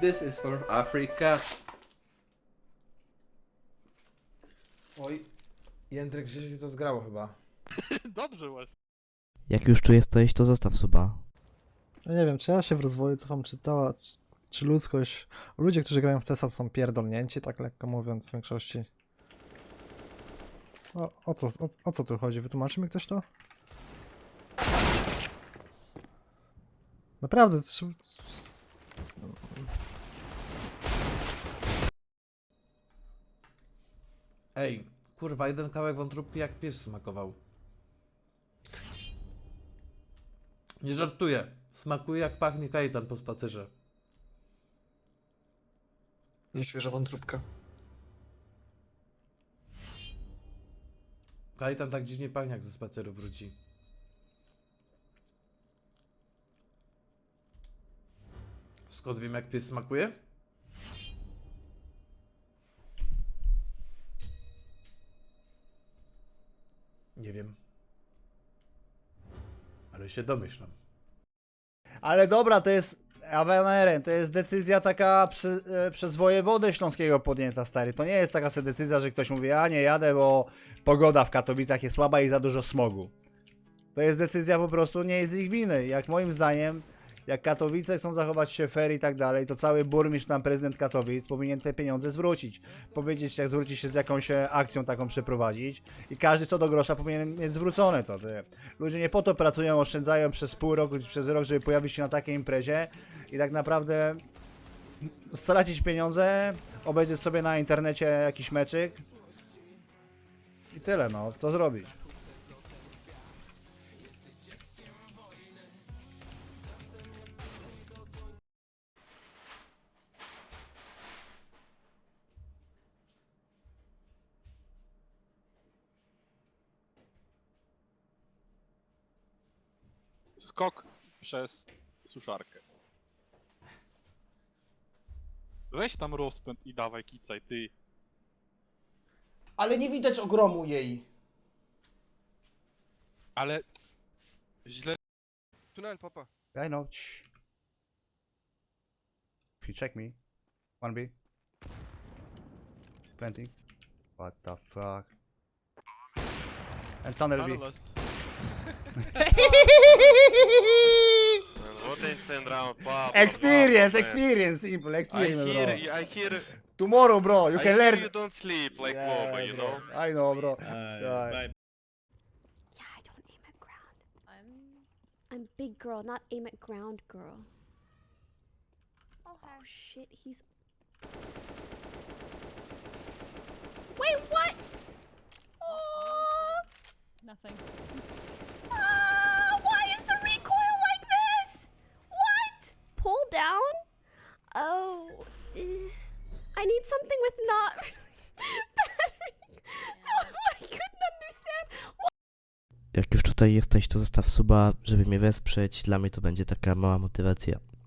This is for Africa. Oj. Jędrek źle to zgrało chyba. Dobrze właśnie. Jak już tu jesteś, to zostaw suba. Ja nie wiem, czy ja się w rozwoju cofam, czy cała, czy ludzkość. Ludzie, którzy grają w CESa są pierdolnięci, tak lekko mówiąc w większości. O, o, co, o, o co tu chodzi? Wytłumaczy mi ktoś to? Naprawdę, to Ej, kurwa, jeden kawałek wątróbki jak pies smakował. Nie żartuję. Smakuje jak pachnie kajtan po spacerze. Nieświeża wątróbka. Kajtan tak dziwnie pachnie jak ze spaceru wróci. Skąd wiem jak pies smakuje? Nie wiem. Ale się domyślam. Ale dobra, to jest. Aveneren, to jest decyzja taka przy, e, przez wojewodę śląskiego podjęta, stary. To nie jest taka sobie decyzja, że ktoś mówi, a nie jadę, bo pogoda w Katowicach jest słaba i za dużo smogu. To jest decyzja po prostu nie jest ich winy. Jak moim zdaniem, jak Katowice chcą zachować się fair i tak dalej, to cały burmistrz, tam prezydent Katowic powinien te pieniądze zwrócić. Powiedzieć, jak zwrócić się z jakąś e, akcją taką przeprowadzić i każdy co do grosza powinien mieć zwrócone to. Ludzie nie po to pracują, oszczędzają przez pół roku, przez rok, żeby pojawić się na takiej imprezie i tak naprawdę stracić pieniądze, obejrzeć sobie na internecie jakiś meczyk i tyle no, co zrobić? Skok przez suszarkę. Weź tam rozpęd i dawaj kicaj, ty. Ale nie widać ogromu jej. Ale... Źle... Tunel, papa. I know. Shh. If you check me. One B. Plenty. What the fuck? And tunnel B. What is in round pop? Experience, experience, simple, I experience, hear, bro. I hear, Tomorrow, bro, you I can hear learn. you don't sleep like Yeah, Boba, you bro. know? I know, bro. Uh, Yeah. bye. Yeah, I don't aim at ground. I'm I'm big girl, not aim at ground girl. Oh shit, he's I need something with not understand. Jak już tutaj jesteś, to zostaw suba, żeby mnie wesprzeć. Dla mnie to będzie taka mała motywacja.